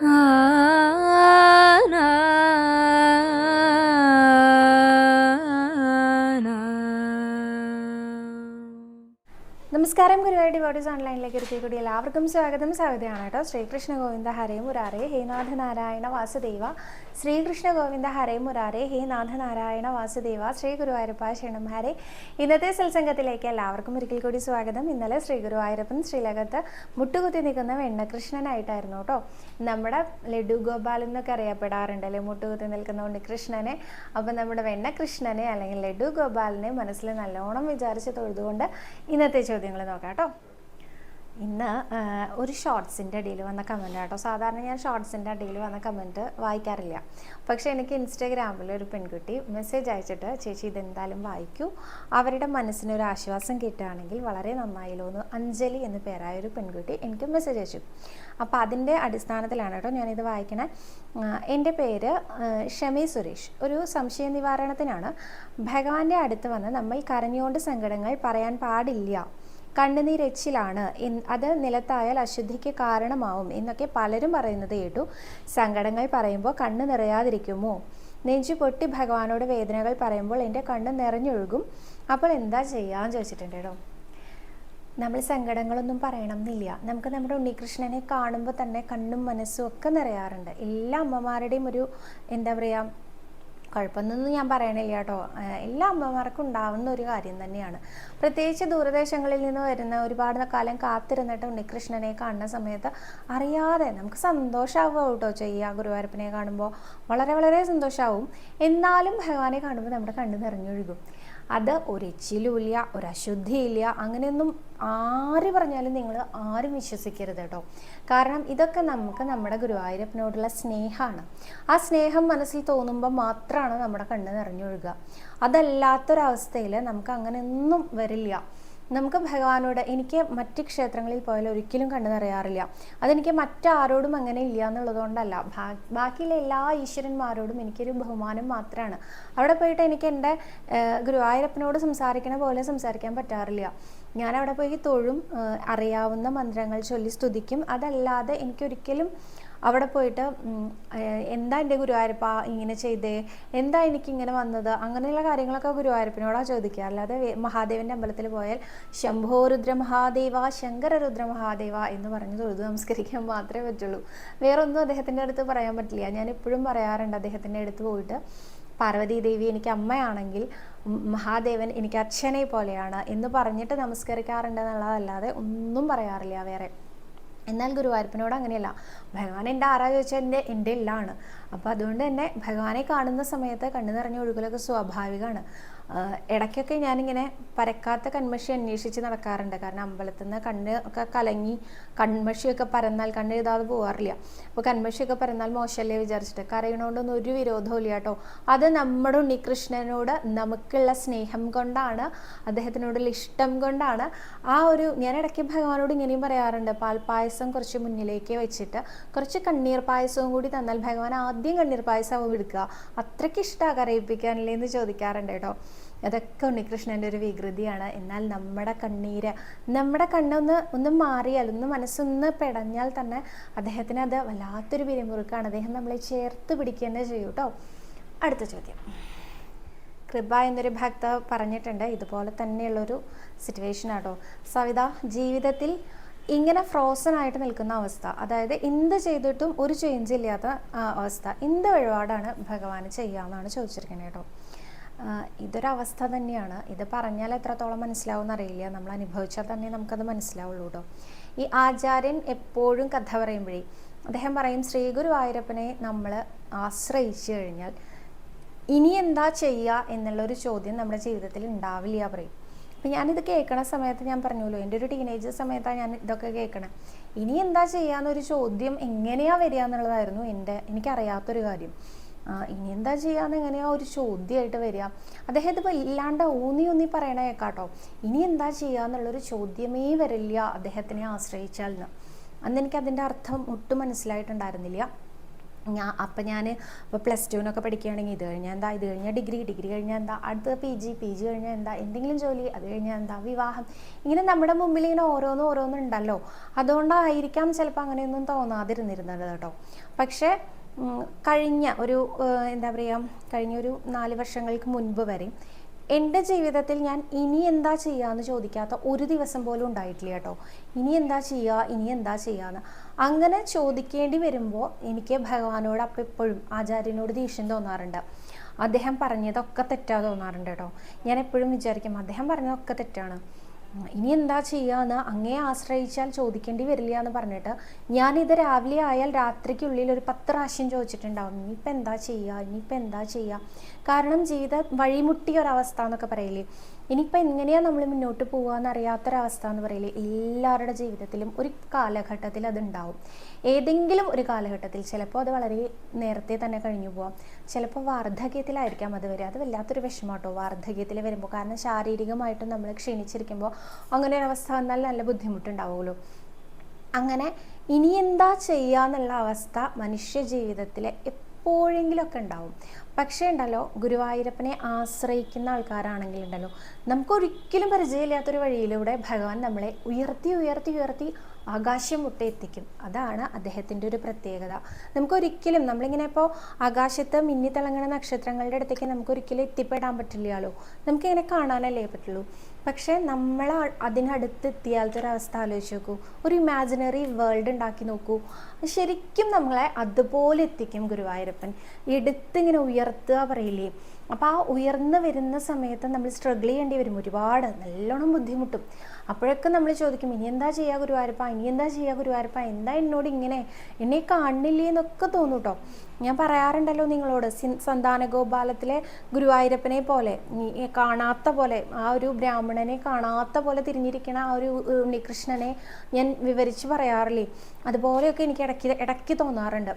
നമസ്കാരം ഗുരുവായൂർ ഡിവോട്ടീസ് ഓൺലൈനിലേക്ക് ഒരിക്കൽ കൂടി എല്ലാവർക്കും സ്വാഗതം. സ്വാഗതമാണ് കേട്ടോ. ശ്രീകൃഷ്ണ ഗോവിന്ദ ഹരേ മുരാരേ ഹേ നാഥ നാരായണ വാസുദേവ. ശ്രീകൃഷ്ണ ഗോവിന്ദ ഹരേ മുരാരേ ഹേ നാഥ നാരായണ വാസുദേവ. ശ്രീ ഗുരുവായൂരപ്പ ക്ഷണം ഹരേ. ഇന്നത്തെ സത്സംഗത്തിലേക്ക് എല്ലാവർക്കും ഒരിക്കൽ കൂടി സ്വാഗതം. ഇന്നലെ ശ്രീ ഗുരുവായൂരപ്പൻ ശ്രീലകത്ത് മുട്ടുകുത്തി നിൽക്കുന്ന വെണ്ണകൃഷ്ണനായിട്ടായിരുന്നു കേട്ടോ. നമ്മുടെ ലഡു ഗോപാൽ എന്നൊക്കെ അറിയപ്പെടാറുണ്ടല്ലേ മുട്ടുകുത്തി നിൽക്കുന്ന ഉണ്ണികൃഷ്ണനെ അപ്പം നമ്മുടെ വെണ്ണകൃഷ്ണനെ അല്ലെങ്കിൽ ലഡു ഗോപാലിനെ മനസ്സിൽ നല്ലോണം വിചാരിച്ച് തൊഴുതുകൊണ്ട് ഇന്നത്തെ ചോദ്യങ്ങൾ നോക്കാം കേട്ടോ. ഇന്ന് ഒരു ഷോർട്സിന്റെ അടിയിൽ വന്ന കമന്റ് കേട്ടോ സാധാരണ ഞാൻ ഷോർട്സിന്റെ അടിയിൽ വന്ന കമന്റ് വായിക്കാറില്ല. പക്ഷേ എനിക്ക് ഇൻസ്റ്റാഗ്രാമിൽ ഒരു പെൺകുട്ടി മെസ്സേജ് അയച്ചിട്ട് ചേച്ചി ഇതെന്തായാലും വായിക്കൂ. അവരുടെ മനസ്സിനൊരു ആശ്വാസം കിട്ടുകയാണെങ്കിൽ വളരെ നന്നായില്ലോ എന്ന് അഞ്ജലി എന്ന് പേരായ ഒരു പെൺകുട്ടി എനിക്ക് മെസ്സേജ് അയച്ചു. അപ്പോൾ അതിന്റെ അടിസ്ഥാനത്തിലാണ് കേട്ടോ ഞാനിത് വായിക്കണേ. എന്റെ പേര് ഷമി സുരേഷ്. ഒരു സംശയ നിവാരണത്തിനാണ്. ഭഗവാന്റെ അടുത്ത് വന്ന് നമ്മൾ കരഞ്ഞുകൊണ്ട് സങ്കടങ്ങൾ പറയാൻ പാടില്ല. കണ്ണുനീരെച്ചിലാണ്. അത് നിലത്തായാൽ അശുദ്ധിക്ക് കാരണമാവും എന്നൊക്കെ പലരും പറയുന്നത് കേട്ടു. സങ്കടങ്ങൾ പറയുമ്പോൾ കണ്ണ് നിറയാതിരിക്കുമോ? നെഞ്ചു പൊട്ടി ഭഗവാനോട് വേദനകൾ പറയുമ്പോൾ എന്റെ കണ്ണ് നിറഞ്ഞൊഴുകും. അപ്പോൾ എന്താ ചെയ്യാന്ന് ചോദിച്ചിട്ടുണ്ട് കേട്ടോ. നമ്മൾ സങ്കടങ്ങളൊന്നും പറയണം എന്നില്ല നമുക്ക് നമ്മുടെ ഉണ്ണികൃഷ്ണനെ കാണുമ്പോൾ തന്നെ കണ്ണും മനസ്സും ഒക്കെ നിറയാറുണ്ട്. എല്ലാ അമ്മമാരുടെയും ഒരു എന്താ പറയുക കുഴപ്പമൊന്നും ഞാൻ പറയണില്ല കേട്ടോ. എല്ലാ അമ്മമാർക്കും ഉണ്ടാവുന്ന ഒരു കാര്യം തന്നെയാണ്. പ്രത്യേകിച്ച് ദൂരദേശങ്ങളിൽ നിന്ന് വരുന്ന ഒരുപാട് കാലം കാത്തിരുന്നിട്ട് ഉണ്ണികൃഷ്ണനെ കാണുന്ന സമയത്ത് അറിയാതെ നമുക്ക് സന്തോഷമാവുക കേട്ടോ ചെയ്യുക. ഗുരുവായൂരപ്പനെ കാണുമ്പോൾ വളരെ വളരെ സന്തോഷമാവും എന്നാലും ഭഗവാനെ കാണുമ്പോൾ നമ്മുടെ കണ്ണു നിറഞ്ഞൊഴുകും. അത് ഒരു എച്ചിലുമില്ല ഒരു അശുദ്ധിയില്ല അങ്ങനെയൊന്നും ആര് പറഞ്ഞാലും നിങ്ങൾ ആരും വിശ്വസിക്കരുത് കേട്ടോ. കാരണം ഇതൊക്കെ നമുക്ക് നമ്മുടെ ഗുരുവായൂരപ്പനോടുള്ള സ്നേഹമാണ്. ആ സ്നേഹം മനസ്സിൽ തോന്നുമ്പോൾ മാത്രമാണ് നമ്മുടെ കണ്ണ് നിറഞ്ഞൊഴുകുക. അതല്ലാത്തൊരവസ്ഥയിൽ നമുക്ക് അങ്ങനെയൊന്നും വരില്ല. നമുക്ക് ഭഗവാനോട് എനിക്ക് മറ്റ് ക്ഷേത്രങ്ങളിൽ പോയാൽ ഒരിക്കലും കണ്ടു നിറയാറില്ല അതെനിക്ക് മറ്റാരോടും അങ്ങനെ ഇല്ല എന്നുള്ളതുകൊണ്ടല്ല. ബാക്കിയുള്ള എല്ലാ ഈശ്വരന്മാരോടും എനിക്കൊരു ബഹുമാനം മാത്രമാണ് അവിടെ പോയിട്ട് എനിക്ക് എന്റെ ഗുരുവായൂരപ്പനോട് സംസാരിക്കണ പോലെ സംസാരിക്കാൻ പറ്റാറില്ല. ഞാൻ അവിടെ പോയി തൊഴും അറിയാവുന്ന മന്ത്രങ്ങൾ ചൊല്ലി സ്തുതിക്കും. അതല്ലാതെ എനിക്കൊരിക്കലും അവിടെ പോയിട്ട് എന്താ എന്റെ ഗുരുവായൂരപ്പ ഇങ്ങനെ ചെയ്തേ? എന്താ എനിക്ക് ഇങ്ങനെ വന്നത്? അങ്ങനെയുള്ള കാര്യങ്ങളൊക്കെ ഗുരുവായൂരപ്പനോടാണ് ചോദിക്കുക. അല്ലാതെ മഹാദേവന്റെ അമ്പലത്തിൽ പോയാൽ ശംഭോരുദ്ര മഹാദേവ ശങ്കര രുദ്ര മഹാദേവ എന്ന് പറഞ്ഞ് തൊഴുതു നമസ്കരിക്കാൻ മാത്രമേ പറ്റുള്ളൂ. വേറൊന്നും അദ്ദേഹത്തിന്റെ അടുത്ത് പറയാൻ പറ്റില്ല. ഞാൻ എപ്പോഴും പറയാറുണ്ട് അദ്ദേഹത്തിന്റെ അടുത്ത് പോയിട്ട് പാർവതി ദേവി എനിക്ക് അമ്മയാണെങ്കിൽ മഹാദേവൻ എനിക്ക് അച്ഛനെ പോലെയാണ് എന്ന് പറഞ്ഞിട്ട് നമസ്കരിക്കാറുണ്ട് എന്നുള്ളതല്ലാതെ ഒന്നും പറയാറില്ല വേറെ. എന്നാൽ ഗുരുവായൂരപ്പനോട് അങ്ങനെയല്ല. ഭഗവാൻ എന്റെ ആരാ ചോദിച്ചാൽ എന്റെ എന്റെ ഇല്ലാണ്. അപ്പോൾ അതുകൊണ്ട് തന്നെ ഭഗവാനെ കാണുന്ന സമയത്ത് കണ്ണു നിറഞ്ഞ ഒഴുകലൊക്കെ സ്വാഭാവികമാണ്. ഇടയ്ക്കൊക്കെ ഞാനിങ്ങനെ പരക്കാത്ത കൺമഷി അന്വേഷിച്ച് നടക്കാറുണ്ട്. കാരണം അമ്പലത്തിൽ നിന്ന് കണ്ണ് ഒക്കെ കലങ്ങി കൺമഷിയൊക്കെ പരന്നാൽ കണ്ണ് എഴുതാതെ പോകാറില്ല അപ്പോൾ കൺമഷിയൊക്കെ പരന്നാൽ മോശമല്ലേ വിചാരിച്ചിട്ട് കരയണോണ്ടൊന്നും ഒരു വിരോധവും ഇല്ല കേട്ടോ. അത് നമ്മുടെ ഉണ്ണികൃഷ്ണനോട് നമുക്കുള്ള സ്നേഹം കൊണ്ടാണ് അദ്ദേഹത്തിനോടുള്ള ഇഷ്ടം കൊണ്ടാണ് ആ ഒരു ഞാൻ ഇടയ്ക്ക് ഭഗവാനോട് ഇങ്ങനെയും പറയാറുണ്ട് പാൽപ്പായസം കുറച്ച് മുന്നിലേക്ക് വെച്ചിട്ട് കുറച്ച് കണ്ണീർ പായസവും കൂടി തന്നാൽ ഭഗവാൻ ആദ്യം കണ്ണീർ പായസവും എടുക്കുക. അത്രയ്ക്ക് ഇഷ്ടമാണ് കരയിപ്പിക്കാനില്ലേ എന്ന് ചോദിക്കാറുണ്ട് കേട്ടോ. അതൊക്കെ ഉണ്ണികൃഷ്ണന്റെ ഒരു വികൃതിയാണ്. എന്നാൽ നമ്മുടെ കണ്ണീര് നമ്മുടെ കണ്ണൊന്ന് ഒന്ന് മാറിയാൽ ഒന്ന് മനസ്സൊന്ന് പെടഞ്ഞാൽ തന്നെ അദ്ദേഹത്തിന് അത് വല്ലാത്തൊരു പിരിമുറുക്കാണ്. അദ്ദേഹം നമ്മളെ ചേർത്ത് പിടിക്കുക തന്നെ ചെയ്യൂ കേട്ടോ. അടുത്ത ചോദ്യം. കൃപ എന്നൊരു ഭക്ത പറഞ്ഞിട്ടുണ്ട്. ഇതുപോലെ തന്നെയുള്ളൊരു സിറ്റുവേഷൻ ആട്ടോ. സവിത ജീവിതത്തിൽ ഇങ്ങനെ ഫ്രോസൺ ആയിട്ട് നിൽക്കുന്ന അവസ്ഥ അതായത് എന്ത് ചെയ്തിട്ടും ഒരു ചേഞ്ച് ഇല്ലാത്ത അവസ്ഥ എന്ത് വഴിപാടാണ് ഭഗവാൻ ചെയ്യാമെന്നാണ് ചോദിച്ചിരിക്കുന്നത് കേട്ടോ. ഇതൊരവസ്ഥ തന്നെയാണ്. ഇത് പറഞ്ഞാൽ എത്രത്തോളം മനസ്സിലാവും അറിയില്ല. നമ്മൾ അനുഭവിച്ചാൽ തന്നെ നമുക്കത് മനസ്സിലാവുള്ളൂ ഈ ആചാര്യൻ എപ്പോഴും കഥ പറയുമ്പോഴേ അദ്ദേഹം പറയും ശ്രീഗുരു ഗുരുവായൂരപ്പനെ നമ്മൾ ആശ്രയിച്ചു കഴിഞ്ഞാൽ ഇനി എന്താ ചെയ്യുക എന്നുള്ളൊരു ചോദ്യം നമ്മുടെ ജീവിതത്തിൽ ഉണ്ടാവില്ല പറയും. അപ്പം ഞാനിത് കേൾക്കണ സമയത്ത് ഞാൻ പറഞ്ഞല്ലോ എന്റെ ഒരു ടീനേജ് സമയത്താണ് ഞാൻ ഇതൊക്കെ കേൾക്കണേ. ഇനി എന്താ ചെയ്യാന്നൊരു ചോദ്യം എങ്ങനെയാ വരിക എന്നുള്ളതായിരുന്നു എന്റെ എനിക്കറിയാത്തൊരു കാര്യം. ഇനി എന്താ ചെയ്യാന്ന് എങ്ങനെയാ ഒരു ചോദ്യമായിട്ട് വരിക. അദ്ദേഹം ഇതിപ്പോൾ ഇല്ലാണ്ട് ഊന്നി ഊന്നി പറയണ കേക്കാട്ടോ. ഇനി എന്താ ചെയ്യാന്നുള്ളൊരു ചോദ്യമേ വരില്ല അദ്ദേഹത്തിനെ ആശ്രയിച്ചാൽ എന്ന് അന്ന് എനിക്ക് അതിന്റെ അർത്ഥം ഒട്ടും മനസ്സിലായിട്ടുണ്ടായിരുന്നില്ല. ഞാൻ അപ്പം ഞാൻ ഇപ്പോൾ പ്ലസ് ടുവിനൊക്കെ പഠിക്കുകയാണെങ്കിൽ ഇത് കഴിഞ്ഞാൽ എന്താ? ഇത് കഴിഞ്ഞാൽ ഡിഗ്രി ഡിഗ്രി കഴിഞ്ഞാൽ എന്താ? അടുത്ത പി ജി പി ജി കഴിഞ്ഞാൽ എന്താ? എന്തെങ്കിലും ജോലി അത് കഴിഞ്ഞാൽ എന്താ? വിവാഹം. ഇങ്ങനെ നമ്മുടെ മുമ്പിൽ ഇങ്ങനെ ഓരോന്നും ഓരോന്നും ഉണ്ടല്ലോ. അതുകൊണ്ടായിരിക്കാം ചിലപ്പോൾ അങ്ങനെയൊന്നും തോന്നാതിരുന്നിരുന്നത് കേട്ടോ. പക്ഷേ കഴിഞ്ഞ ഒരു എന്താ പറയുക കഴിഞ്ഞ ഒരു നാല് വർഷങ്ങൾക്ക് മുൻപ് വരെ എന്റെ ജീവിതത്തിൽ ഞാൻ ഇനി എന്താ ചെയ്യാന്ന് ചോദിക്കാത്ത ഒരു ദിവസം പോലും ഉണ്ടായിട്ടില്ല കേട്ടോ. ഇനി എന്താ ചെയ്യുക ഇനി എന്താ ചെയ്യാന്ന്. അങ്ങനെ ചോദിക്കേണ്ടി വരുമ്പോൾ എനിക്ക് ഭഗവാനോട് അപ്പം എപ്പോഴും ആചാര്യനോട് ദേഷ്യം തോന്നാറുണ്ട്. അദ്ദേഹം പറഞ്ഞതൊക്കെ തെറ്റാ തോന്നാറുണ്ട് കേട്ടോ. ഞാൻ എപ്പോഴും വിചാരിക്കും അദ്ദേഹം പറഞ്ഞതൊക്കെ തെറ്റാണ്. ഇനി എന്താ ചെയ്യാന്ന് അങ്ങേ ആശ്രയിച്ചാൽ ചോദിക്കേണ്ടി വരില്ല എന്ന് പറഞ്ഞിട്ട് ഞാനിത് രാവിലെ ആയാൽ രാത്രിക്കുള്ളിൽ ഒരു പത്ത് പ്രാവശ്യം ചോദിച്ചിട്ടുണ്ടാവും ഇനിയിപ്പോൾ എന്താ ചെയ്യുക ഇനിയിപ്പോൾ എന്താ ചെയ്യുക കാരണം ജീവിത വഴിമുട്ടിയ ഒരവസ്ഥ എന്നൊക്കെ പറയില്ലേ ഇനിയിപ്പോൾ എങ്ങനെയാണ് നമ്മൾ മുന്നോട്ട് പോകുക എന്നറിയാത്തൊരവസ്ഥ എന്ന് പറയില്ലേ? എല്ലാവരുടെ ജീവിതത്തിലും ഒരു കാലഘട്ടത്തിൽ അതുണ്ടാവും. ഏതെങ്കിലും ഒരു കാലഘട്ടത്തിൽ ചിലപ്പോൾ അത് വളരെ നേരത്തെ തന്നെ കഴിഞ്ഞു പോവാം. ചിലപ്പോൾ വാർദ്ധക്യത്തിലായിരിക്കാം അത് വരിക. അത് വല്ലാത്തൊരു വിഷമാട്ടോ വാർദ്ധക്യത്തിൽ വരുമ്പോൾ കാരണം ശാരീരികമായിട്ടും നമ്മൾ ക്ഷീണിച്ചിരിക്കുമ്പോൾ അങ്ങനെ ഒരു അവസ്ഥ വന്നാൽ നല്ല ബുദ്ധിമുട്ടുണ്ടാവുമല്ലോ. അങ്ങനെ ഇനി എന്താ ചെയ്യുക എന്നുള്ള അവസ്ഥ മനുഷ്യ ജീവിതത്തിൽ എപ്പോഴെങ്കിലുമൊക്കെ ഉണ്ടാവും. പക്ഷേ ഉണ്ടല്ലോ ഗുരുവായൂരപ്പനെ ആശ്രയിക്കുന്ന ആൾക്കാരാണെങ്കിൽ ഉണ്ടല്ലോ നമുക്കൊരിക്കലും പരിചയമില്ലാത്തൊരു വഴിയിലൂടെ ഭഗവാൻ നമ്മളെ ഉയർത്തി ഉയർത്തി ഉയർത്തി ആകാശം മുട്ടെ എത്തിക്കും അതാണ് അദ്ദേഹത്തിന്റെ ഒരു പ്രത്യേകത. നമുക്കൊരിക്കലും നമ്മളിങ്ങനെ ഇപ്പോൾ ആകാശത്ത് മിന്നിത്തിളങ്ങുന്ന നക്ഷത്രങ്ങളുടെ അടുത്തേക്ക് നമുക്കൊരിക്കലും എത്തിപ്പെടാൻ പറ്റില്ലല്ലോ നമുക്കിങ്ങനെ കാണാനല്ലേ പറ്റുള്ളൂ. പക്ഷേ നമ്മൾ അതിനടുത്ത് എത്തിയാലത്തെ ഒരു അവസ്ഥ ആലോചിച്ച് നോക്കൂ. ഒരു ഇമാജിനറി വേൾഡ് ഉണ്ടാക്കി നോക്കൂ. ശരിക്കും നമ്മളെ അതുപോലെ എത്തിക്കും ഗുരുവായൂരപ്പൻ. എടുത്തിങ്ങനെ ഉയർത്തുക പറയില്ലേ? അപ്പോൾ ആ ഉയർന്നു വരുന്ന സമയത്ത് നമ്മൾ സ്ട്രഗിൾ ചെയ്യേണ്ടി വരും. ഒരുപാട് നല്ലോണം ബുദ്ധിമുട്ടും. അപ്പോഴൊക്കെ നമ്മൾ ചോദിക്കും ഇനി എന്താ ചെയ്യുക ഗുരുവായൂരപ്പ? ഇനി എന്താ ചെയ്യുക ഗുരുവായൂരപ്പ? എന്താ എന്നോട് ഇങ്ങനെ? എന്നെ കാണുന്നില്ലേ എന്നൊക്കെ തോന്നും കേട്ടോ ഞാൻ പറയാറുണ്ടല്ലോ നിങ്ങളോട് സന്താന ഗോപാലത്തിലെ ഗുരുവായൂരപ്പനെ പോലെ കാണാത്ത പോലെ ആ ഒരു ബ്രാഹ്മണനെ കാണാത്ത പോലെ തിരിഞ്ഞിരിക്കണ ആ ഒരു ഉണ്ണികൃഷ്ണനെ ഞാൻ വിവരിച്ച് പറയാറില്ലേ? അതുപോലെയൊക്കെ എനിക്ക് ഇടയ്ക്ക് ഇടയ്ക്ക് തോന്നാറുണ്ട്.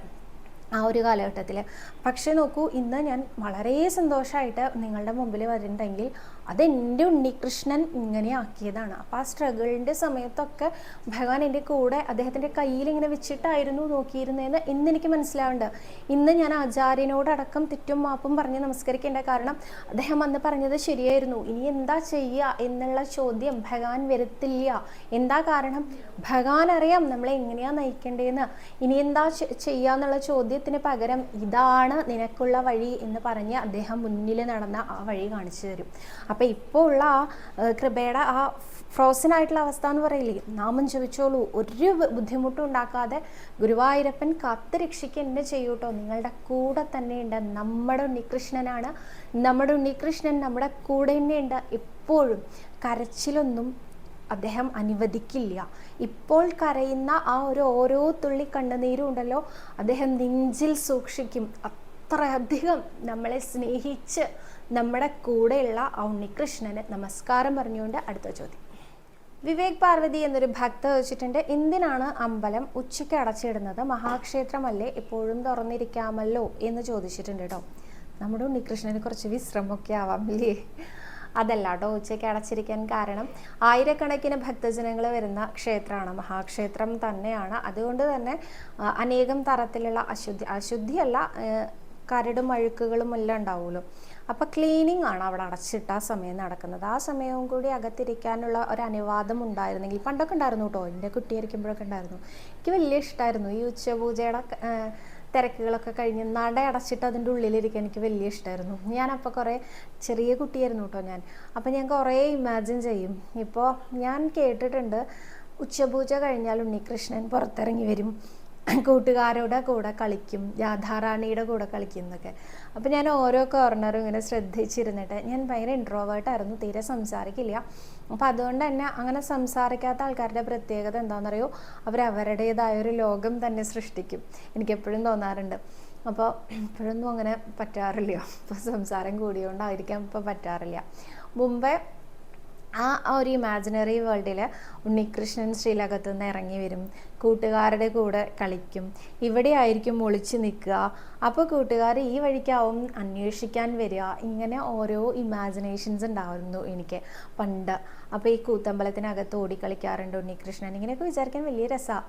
ആ ഒരു കാലഘട്ടത്തിൽ പക്ഷേ നോക്കൂ ഇന്ന് ഞാൻ വളരെ സന്തോഷമായിട്ട് നിങ്ങളുടെ മുമ്പിൽ വരുന്നുണ്ടെങ്കിൽ അതെന്റെ ഉണ്ണികൃഷ്ണൻ ഇങ്ങനെ ആക്കിയതാണ്. അപ്പോൾ ആ സ്ട്രഗിളിന്റെ സമയത്തൊക്കെ ഭഗവാൻ എന്റെ കൂടെ അദ്ദേഹത്തിന്റെ കയ്യിൽ ഇങ്ങനെ വെച്ചിട്ടായിരുന്നു നോക്കിയിരുന്നതെന്ന് ഇന്ന് എനിക്ക് മനസ്സിലാവുന്നുണ്ട്. ഇന്ന് ഞാൻ ആചാര്യനോടടക്കം തെറ്റും മാപ്പും പറഞ്ഞ് നമസ്കരിക്കേണ്ട കാരണം അദ്ദേഹം അന്ന് പറഞ്ഞത് ശരിയായിരുന്നു. ഇനി എന്താ ചെയ്യുക എന്നുള്ള ചോദ്യം ഭഗവാൻ വരുത്തില്ല. എന്താ കാരണം? ഭഗവാൻ അറിയാം നമ്മളെ എങ്ങനെയാണ് നയിക്കേണ്ടതെന്ന്. ഇനി എന്താ ചെയ്യുക എന്നുള്ള ചോദ്യത്തിന് പകരം ഇതാണ് നിനക്കുള്ള വഴി എന്ന് പറഞ്ഞ് അദ്ദേഹം മുന്നിൽ നടന്ന ആ വഴി കാണിച്ചു തരും. അപ്പം ഇപ്പോൾ ഉള്ള ആ കൃപയുടെ ആ ഫ്രോസൺ ആയിട്ടുള്ള അവസ്ഥ എന്ന് പറയില്ലേ? നാമം ജപിച്ചോളൂ. ഒരു ബുദ്ധിമുട്ടും ഉണ്ടാക്കാതെ ഗുരുവായൂരപ്പൻ കാത്ത് രക്ഷിക്കുക എന്നെ ചെയ്യൂട്ടോ. നിങ്ങളുടെ കൂടെ തന്നെയുണ്ട്. നമ്മുടെ ഉണ്ണികൃഷ്ണനാണ്. നമ്മുടെ ഉണ്ണികൃഷ്ണൻ നമ്മുടെ കൂടെ തന്നെയുണ്ട്. എപ്പോഴും കരച്ചിലൊന്നും അദ്ദേഹം അനുവദിക്കില്ല. ഇപ്പോൾ കരയുന്ന ആ ഒരു ഓരോ തുള്ളി കണ്ണുനീരും ഉണ്ടല്ലോ അദ്ദേഹം നെഞ്ചിൽ സൂക്ഷിക്കും. അത്രയധികം നമ്മളെ സ്നേഹിച്ച് നമ്മുടെ കൂടെയുള്ള ഉണ്ണികൃഷ്ണന് നമസ്കാരം പറഞ്ഞുകൊണ്ട് അടുത്ത ചോദ്യം. വിവേക് പാർവതി എന്നൊരു ഭക്ത ചോദിച്ചിട്ടുണ്ട് എന്തിനാണ് അമ്പലം ഉച്ചയ്ക്ക് അടച്ചിടുന്നത്? മഹാക്ഷേത്രമല്ലേ? എപ്പോഴും തുറന്നിരിക്കാമല്ലോ? എന്ന് ചോദിച്ചിട്ടുണ്ട് കേട്ടോ നമ്മുടെ ഉണ്ണികൃഷ്ണന് കുറച്ച് വിശ്രമമൊക്കെ ആവാം ഇല്ലേ അതല്ല കേട്ടോ ഉച്ചയ്ക്ക് അടച്ചിരിക്കാൻ കാരണം ആയിരക്കണക്കിന് ഭക്തജനങ്ങൾ വരുന്ന ക്ഷേത്രമാണ് മഹാക്ഷേത്രം തന്നെയാണ്. അതുകൊണ്ട് തന്നെ അനേകം തരത്തിലുള്ള അശുദ്ധി അശുദ്ധിയല്ല കരടും അഴുക്കുകളും എല്ലാം ഉണ്ടാവുമല്ലോ. അപ്പോൾ ക്ലീനിങ് ആണ് അവിടെ അടച്ചിട്ട് ആ സമയം നടക്കുന്നത്. ആ സമയവും കൂടി അകത്തിരിക്കാനുള്ള ഒരു അനുവാദം ഉണ്ടായിരുന്നെങ്കിൽ പണ്ടൊക്കെ ഉണ്ടായിരുന്നു കേട്ടോ എന്റെ കുട്ടിയായിരിക്കുമ്പോഴൊക്കെ ഉണ്ടായിരുന്നു. എനിക്ക് വലിയ ഇഷ്ടമായിരുന്നു ഈ ഉച്ചപൂജയുടെ തിരക്കുകളൊക്കെ കഴിഞ്ഞ് നട അടച്ചിട്ട് അതിന്റെ ഉള്ളിലിരിക്കാൻ എനിക്ക് വലിയ ഇഷ്ടമായിരുന്നു ഞാനപ്പോൾ കുറേ ചെറിയ കുട്ടിയായിരുന്നു കേട്ടോ ഞാൻ. അപ്പോൾ ഞാൻ കുറേ ഇമാജിൻ ചെയ്യും. ഇപ്പോൾ ഞാൻ കേട്ടിട്ടുണ്ട് ഉച്ചപൂജ കഴിഞ്ഞാൽ ഉണ്ണികൃഷ്ണൻ പുറത്തിറങ്ങി വരും. കൂട്ടുകാരുടെ കൂടെ കളിക്കും രാധാറാണിയുടെ കൂടെ കളിക്കും എന്നൊക്കെ. അപ്പോൾ ഞാൻ ഓരോ കോർണറും ഇങ്ങനെ ശ്രദ്ധിച്ചിരുന്നിട്ട് ഞാൻ ഭയങ്കര ഇൻട്രോവേർട്ടായിരുന്നു തീരെ സംസാരിക്കില്ല. അപ്പോൾ അതുകൊണ്ട് തന്നെ അങ്ങനെ സംസാരിക്കാത്ത ആൾക്കാരുടെ പ്രത്യേകത എന്താണെന്നറിയോ? അവർ അവരുടേതായ ഒരു ലോകം തന്നെ സൃഷ്ടിക്കും. എനിക്കെപ്പോഴും തോന്നാറുണ്ട്. അപ്പോൾ ഇപ്പോഴൊന്നും അങ്ങനെ പറ്റാറില്ല. ഇപ്പോൾ സംസാരം കൂടിയോണ്ടായിരിക്കാം ഇപ്പോൾ പറ്റാറില്ല. മുമ്പേ ആ ഒരു ഇമാജിനറി വേൾഡിൽ ഉണ്ണികൃഷ്ണൻ ശ്രീലകത്ത് നിന്ന് ഇറങ്ങി വരും. കൂട്ടുകാരുടെ കൂടെ കളിക്കും. ഇവിടെ ആയിരിക്കും ഒളിച്ചു നിൽക്കുക. അപ്പോൾ കൂട്ടുകാർ ഈ വഴിക്കാവും അന്വേഷിക്കാൻ വരിക. ഇങ്ങനെ ഓരോ ഇമാജിനേഷൻസ് ഉണ്ടായിരുന്നു എനിക്ക്. പണ്ട് അപ്പോൾ ഈ കൂത്തമ്പലത്തിനകത്ത് ഓടിക്കളിക്കാറുണ്ട് ഉണ്ണികൃഷ്ണൻ. ഇങ്ങനെയൊക്കെ വിചാരിക്കാൻ വലിയ രസമാണ്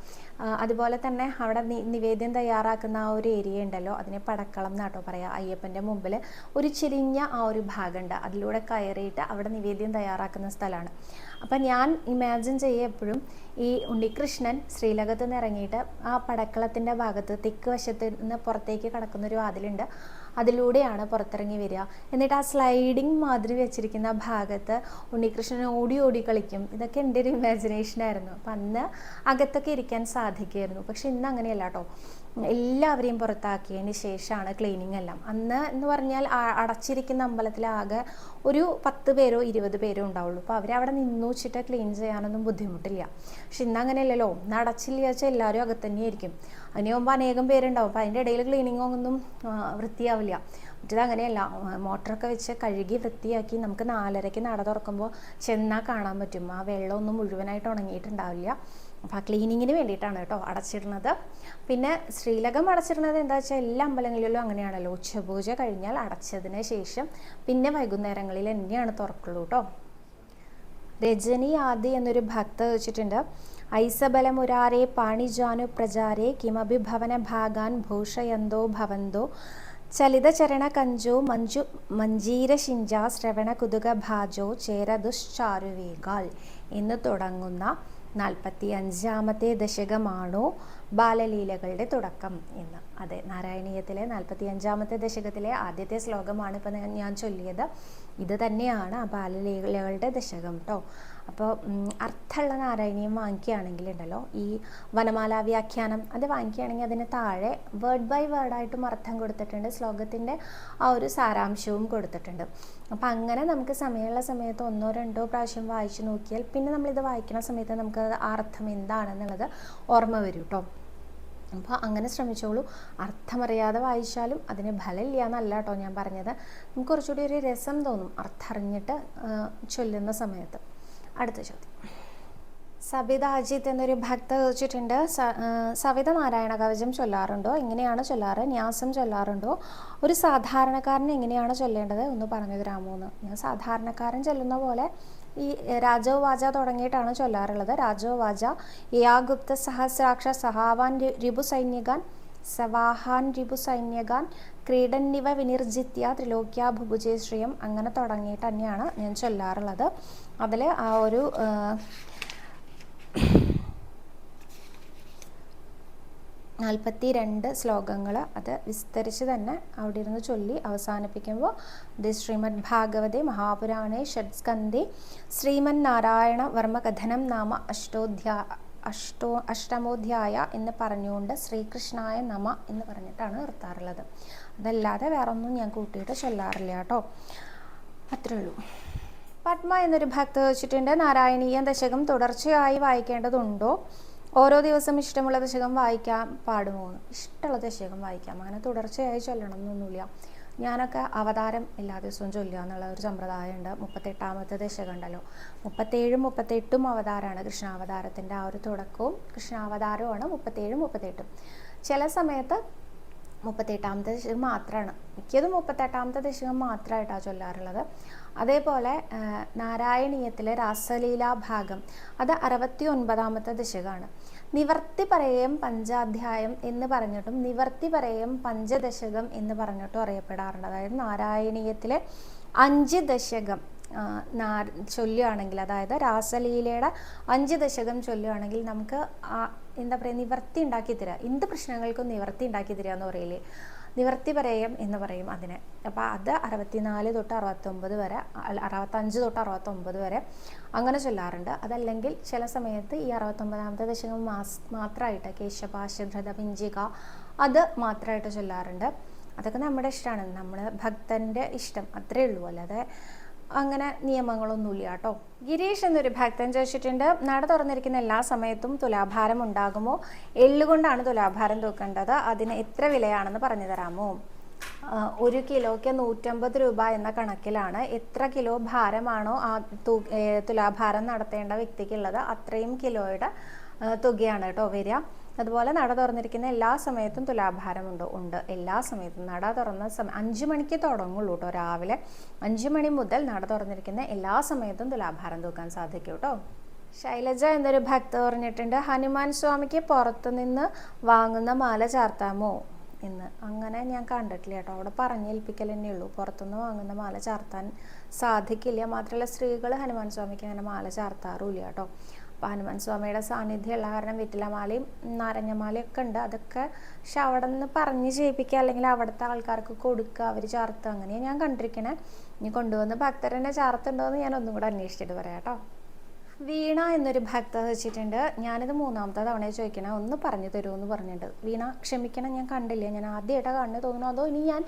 അതുപോലെ തന്നെ അവിടെ നിവേദ്യം തയ്യാറാക്കുന്ന ആ ഒരു ഏരിയ ഉണ്ടല്ലോ. അതിനെ പടക്കളം എന്നാട്ടോ പറയാം. അയ്യപ്പന്റെ മുമ്പിൽ ഒരു ചെരിഞ്ഞ ആ ഒരു ഭാഗമുണ്ട്. അതിലൂടെ കയറിയിട്ട് അവിടെ നിവേദ്യം തയ്യാറാക്കുന്ന സ്ഥലമാണ്. അപ്പം ഞാൻ ഇമാജിൻ ചെയ്യുക എപ്പോഴും ഈ ഉണ്ണികൃഷ്ണൻ ശ്രീലകത്ത് നിന്ന് ഇറങ്ങിയിട്ട് ആ പടക്കളത്തിന്റെ ഭാഗത്ത് തെക്ക് വശത്ത് നിന്ന് പുറത്തേക്ക് കടക്കുന്ന ഒരു വാതിലുണ്ട്. അതിലൂടെയാണ് പുറത്തിറങ്ങി വരിക. എന്നിട്ട് ആ സ്ലൈഡിങ് മാതിരി വെച്ചിരിക്കുന്ന ഭാഗത്ത് ഉണ്ണികൃഷ്ണൻ ഓടി ഓടി കളിക്കും. ഇതൊക്കെ എന്റെ ഒരു ഇമാജിനേഷനായിരുന്നു അപ്പം അന്ന് അകത്തൊക്കെ ഇരിക്കാൻ സാധിക്കുമായിരുന്നു പക്ഷെ ഇന്ന് അങ്ങനെയല്ല കേട്ടോ എല്ലാവരെയും പുറത്താക്കിയതിന് ശേഷമാണ് ക്ലീനിങ് എല്ലാം. അന്ന് എന്ന് പറഞ്ഞാൽ അടച്ചിരിക്കുന്ന അമ്പലത്തിലാകെ ഒരു പത്ത് പേരോ ഇരുപത് പേരോ ഉണ്ടാവുള്ളൂ. അപ്പോൾ അവരവിടെ നിന്നു വെച്ചിട്ട് ക്ലീൻ ചെയ്യാനൊന്നും ബുദ്ധിമുട്ടില്ല. പക്ഷെ ഇന്ന് അങ്ങനെയല്ലല്ലോ നടച്ചില്ല വെച്ചാൽ എല്ലാവരും അകത്ത് തന്നെയായിരിക്കും അതിന് മുമ്പ് അനേകം പേരുണ്ടാവും. അപ്പോൾ അതിന്റെ ഇടയിൽ ക്ലീനിങ് ഒന്നും വൃത്തിയാവില്ല. മറ്റേത് അങ്ങനെയല്ല. മോട്ടറൊക്കെ വെച്ച് കഴുകി വൃത്തിയാക്കി നമുക്ക് നാലരയ്ക്ക് നട തുറക്കുമ്പോൾ ചെന്നാൽ കാണാൻ പറ്റും. ആ വെള്ളമൊന്നും മുഴുവനായിട്ട് ഉണങ്ങിയിട്ടുണ്ടാവില്ല. അപ്പോൾ ആ ക്ലീനിങ്ങിന് വേണ്ടിയിട്ടാണ് കേട്ടോ അടച്ചിടുന്നത്. പിന്നെ ശ്രീലകം അടച്ചിടുന്നത് എന്താ വെച്ചാൽ എല്ലാ അമ്പലങ്ങളിലും അങ്ങനെയാണല്ലോ. ഉച്ചപൂജ കഴിഞ്ഞാൽ അടച്ചതിന് ശേഷം പിന്നെ വൈകുന്നേരങ്ങളിൽ തന്നെയാണ് തുറക്കുള്ളൂ കേട്ടോ. രജനി ആദി എന്നൊരു ഭക്ത വെച്ചിട്ടുണ്ട്. ഐസബലമുരാരെ പാണിജാനു പ്രചാരേ കിമഭി ഭവന ഭാഗാൻ ഭൂഷയന്തോ ഭവന്തോ ചലിതചരണ കഞ്ചോ മഞ്ജു മഞ്ജീരശിഞ്ച ശ്രവണ കുതുക ഭാജോ ചേരദുശ്ചാരുവേകാൽ എന്ന് തുടങ്ങുന്ന നാൽപ്പത്തി അഞ്ചാമത്തെ ദശകമാണോ ബാലലീലകളുടെ തുടക്കം എന്ന്. അതെ നാരായണീയത്തിലെ നാൽപ്പത്തി അഞ്ചാമത്തെ ദശകത്തിലെ ആദ്യത്തെ ശ്ലോകമാണ് ഇപ്പം ഞാൻ- ചൊല്ലിയത്. ഇത് തന്നെയാണ് ആ ബാലലീലകളുടെ ദശകം കേട്ടോ അപ്പോൾ അർത്ഥമുള്ള നാരായണീയം വാങ്ങിക്കുകയാണെങ്കിൽ ഉണ്ടല്ലോ ഈ വനമാല വ്യാഖ്യാനം അത് വാങ്ങിക്കുകയാണെങ്കിൽ അതിന് താഴെ വേർഡ് ബൈ വേർഡായിട്ടും അർത്ഥം കൊടുത്തിട്ടുണ്ട് ശ്ലോകത്തിന്റെ ആ ഒരു സാരാംശവും കൊടുത്തിട്ടുണ്ട്. അപ്പോൾ അങ്ങനെ നമുക്ക് സമയമുള്ള സമയത്ത് ഒന്നോ രണ്ടോ പ്രാവശ്യം വായിച്ചു നോക്കിയാൽ പിന്നെ നമ്മളിത് വായിക്കുന്ന സമയത്ത് നമുക്ക് ആ അർത്ഥം എന്താണെന്നുള്ളത് ഓർമ്മ വരും കേട്ടോ അപ്പോൾ അങ്ങനെ ശ്രമിച്ചോളൂ. അർത്ഥമറിയാതെ വായിച്ചാലും അതിന് ഫലമില്ല എന്നല്ല കേട്ടോ ഞാൻ പറഞ്ഞത്. നമുക്ക് കുറച്ചുകൂടി ഒരു രസം തോന്നും അർത്ഥറിഞ്ഞിട്ട് ചൊല്ലുന്ന സമയത്ത്. അടുത്ത ചോദ്യം. സബിത അജിത്ത് എന്നൊരു ഭക്ത ചോദിച്ചിട്ടുണ്ട്. സവിത നാരായണ കവചം ചൊല്ലാറുണ്ടോ? എങ്ങനെയാണ് ചൊല്ലാറ്? ന്യാസം ചൊല്ലാറുണ്ടോ? ഒരു സാധാരണക്കാരൻ എങ്ങനെയാണ് ചൊല്ലേണ്ടത്? ഒന്ന് പറഞ്ഞു തരാമോ എന്ന്? ഞാൻ സാധാരണക്കാരൻ ചൊല്ലുന്ന പോലെ ഈ രാജോ വാച തുടങ്ങിയിട്ടാണ് ചൊല്ലാറുള്ളത്. രാജോ വാച യാ ഗുപ്ത സഹസ്രാക്ഷ സഹാവാൻ രിപു സൈന്യകാൻ സവാഹാൻ രിപു സൈന്യകാൻ ക്രീഡന്നിവ വിനിർജിത്യ ത്രിലോക്യ ഭുഭുജേ ശ്രിയം അങ്ങനെ തുടങ്ങിയിട്ട് തന്നെയാണ് ഞാൻ ചൊല്ലാറുള്ളത്. അതിൽ ആ ഒരു ആ, നാൽപ്പത്തി രണ്ട് ശ്ലോകങ്ങൾ അത് വിസ്തരിച്ച് തന്നെ അവിടെ ഇരുന്ന് ചൊല്ലി അവസാനിപ്പിക്കുമ്പോൾ ദി ശ്രീമദ് ഭാഗവതേ മഹാപുരാണേ ഷഡ്സ്കന്ധി ശ്രീമൻ നാരായണ വർമ്മകഥനം നാമ അഷ്ടോധ്യാ അഷ്ടോ അഷ്ടമോധ്യായ എന്ന് പറഞ്ഞുകൊണ്ട് ശ്രീകൃഷ്ണായ നമ എന്ന് പറഞ്ഞിട്ടാണ് നിർത്താറുള്ളത്. അതല്ലാതെ വേറൊന്നും ഞാൻ കൂട്ടിയിട്ട് ചൊല്ലാറില്ല കേട്ടോ. അത്രേ ഉള്ളൂ. പത്മ എന്നൊരു ഭക്ത വെച്ചിട്ടുണ്ട് നാരായണീയ ദശകം തുടർച്ചയായി വായിക്കേണ്ടതുണ്ടോ? ഓരോ ദിവസം ഇഷ്ടമുള്ള ദശകം വായിക്കാൻ പാടുമോ ഇഷ്ടമുള്ള ദശകം വായിക്കാം. അങ്ങനെ തുടർച്ചയായി ചൊല്ലണം എന്നൊന്നുമില്ല ഞാനൊക്കെ അവതാരം എല്ലാ ദിവസവും ചൊല്ലുക എന്നുള്ള ഒരു സമ്പ്രദായമുണ്ട്. മുപ്പത്തെട്ടാമത്തെ ദശകം ഉണ്ടല്ലോ മുപ്പത്തേഴും മുപ്പത്തെട്ടും അവതാരമാണ് കൃഷ്ണാവതാരത്തിന്റെ ആ ഒരു തുടക്കവും കൃഷ്ണാവതാരവുമാണ് മുപ്പത്തേഴും മുപ്പത്തെട്ടും. ചില സമയത്ത് മുപ്പത്തെട്ടാമത്തെ ദശകം മാത്രമാണ് മിക്കതും മുപ്പത്തെട്ടാമത്തെ ദശകം മാത്രമായിട്ടാണ് ചൊല്ലാറുള്ളത്. അതേപോലെ നാരായണീയത്തിലെ രാസലീലാ ഭാഗം അത് അറുപത്തി ഒൻപതാമത്തെ ദശകമാണ്. നിവർത്തി പറയം പഞ്ചാധ്യായം എന്ന് പറഞ്ഞിട്ടും നിവർത്തി പറയം പഞ്ചദശകം എന്ന് പറഞ്ഞിട്ടും അറിയപ്പെടാറുണ്ട്. അതായത് നാരായണീയത്തിലെ അഞ്ച് ദശകം ചൊല്ലുകയാണെങ്കിൽ അതായത് രാസലീലയുടെ അഞ്ച് ദശകം ചൊല്ലുകയാണെങ്കിൽ നമുക്ക് എന്താ പറയുക നിവർത്തി ഉണ്ടാക്കി തരിക എന്ത് പ്രശ്നങ്ങൾക്കും നിവർത്തി ഉണ്ടാക്കി തരിക എന്ന് പറയില്ലേ? നിവർത്തി പറയം എന്ന് പറയും അതിനെ. അപ്പോൾ അത് അറുപത്തിനാല് തൊട്ട് അറുപത്തൊമ്പത് വരെ അറുപത്തഞ്ച് തൊട്ട് അറുപത്തൊമ്പത് വരെ അങ്ങനെ ചൊല്ലാറുണ്ട്. അതല്ലെങ്കിൽ ചില സമയത്ത് ഈ അറുപത്തൊമ്പതാമത്തെ ദശകം മാസ് മാത്രമായിട്ട് കേശപാശ്രത പിഞ്ചിക അത് മാത്രമായിട്ട് ചൊല്ലാറുണ്ട്. അതൊക്കെ നമ്മുടെ ഇഷ്ടമാണ് നമ്മൾ ഭക്തന്റെ ഇഷ്ടം. അത്രേ ഉള്ളൂ. അല്ലാതെ അങ്ങനെ നിയമങ്ങളൊന്നുമില്ല കേട്ടോ. ഗിരീഷ് എന്നൊരു ഭക്തൻ ചോദിച്ചിട്ടുണ്ട് നട തുറന്നിരിക്കുന്ന എല്ലാ സമയത്തും തുലാഭാരം ഉണ്ടാകുമോ? എള്ളുകൊണ്ടാണ് തുലാഭാരം തൂക്കേണ്ടത് അതിന് എത്ര വിലയാണെന്ന് പറഞ്ഞു തരാമോ? ഒരു കിലോയ്ക്ക് നൂറ്റമ്പത് രൂപ എന്ന കണക്കിലാണ് എത്ര കിലോ ഭാരമാണോ ആ തുലാഭാരം നടത്തേണ്ട വ്യക്തിക്കുള്ളത്. അത്രയും കിലോയുടെ തുകയാണ് കേട്ടോ വരിക. അതുപോലെ നട തുറന്നിരിക്കുന്ന എല്ലാ സമയത്തും തുലാഭാരമുണ്ട് ഉണ്ട്. എല്ലാ സമയത്തും നട തുറന്ന സമയം അഞ്ച് മണിക്ക് തുടങ്ങുള്ളൂ കേട്ടോ രാവിലെ. അഞ്ച് മണി മുതൽ നട തുറന്നിരിക്കുന്ന എല്ലാ സമയത്തും തുലാഭാരം തൂക്കാൻ സാധിക്കും കേട്ടോ ശൈലജ എന്നൊരു ഭക്ത പറഞ്ഞിട്ടുണ്ട് ഹനുമാൻ സ്വാമിക്ക് പുറത്തുനിന്ന് വാങ്ങുന്ന മാല ചാർത്താമോ? എന്ന്. അങ്ങനെ ഞാൻ കണ്ടിട്ടില്ല കേട്ടോ. അവിടെ പറഞ്ഞേൽപ്പിക്കൽ തന്നെ ഉള്ളൂ. പുറത്തുനിന്ന് വാങ്ങുന്ന മാല ചാർത്താൻ സാധിക്കില്ല. മാത്രമല്ല സ്ത്രീകൾ ഹനുമാൻ സ്വാമിക്ക് അങ്ങനെ മാല ചാർത്താറുമില്ല കേട്ടോ. അപ്പോൾ ഹനുമാൻ സ്വാമിയുടെ സാന്നിധ്യമുള്ള കാരണം വെറ്റിലമാലയും നാരങ്ങമാലയും ഒക്കെ ഉണ്ട്. അതൊക്കെ പക്ഷെ അവിടെ നിന്ന് പറഞ്ഞ് ചെയ്യിപ്പിക്കുക അല്ലെങ്കിൽ അവിടുത്തെ ആൾക്കാർക്ക് കൊടുക്കുക അവർ ചാർത്തുക അങ്ങനെയാണ് ഞാൻ കണ്ടിരിക്കണേ. ഇനി കൊണ്ടുവന്ന് ഭക്തരെന്നെ ചാർത്തുണ്ടോ എന്ന് ഞാൻ ഒന്നും കൂടെ അന്വേഷിച്ചിട്ട് പറയാം കേട്ടോ. വീണ എന്നൊരു ഭക്ത വെച്ചിട്ടുണ്ട്. ഞാനിത് മൂന്നാമത്തെ തവണ ചോദിക്കണം. ഒന്ന് പറഞ്ഞു തരുമോ എന്ന് പറഞ്ഞിട്ടുണ്ട്. വീണ ക്ഷമിക്കണം ഞാൻ കണ്ടില്ല? ഞാൻ ആദ്യമായിട്ടാണ് കണ്ണു തോന്നുന്നു അതോ ഇനി ഞാൻ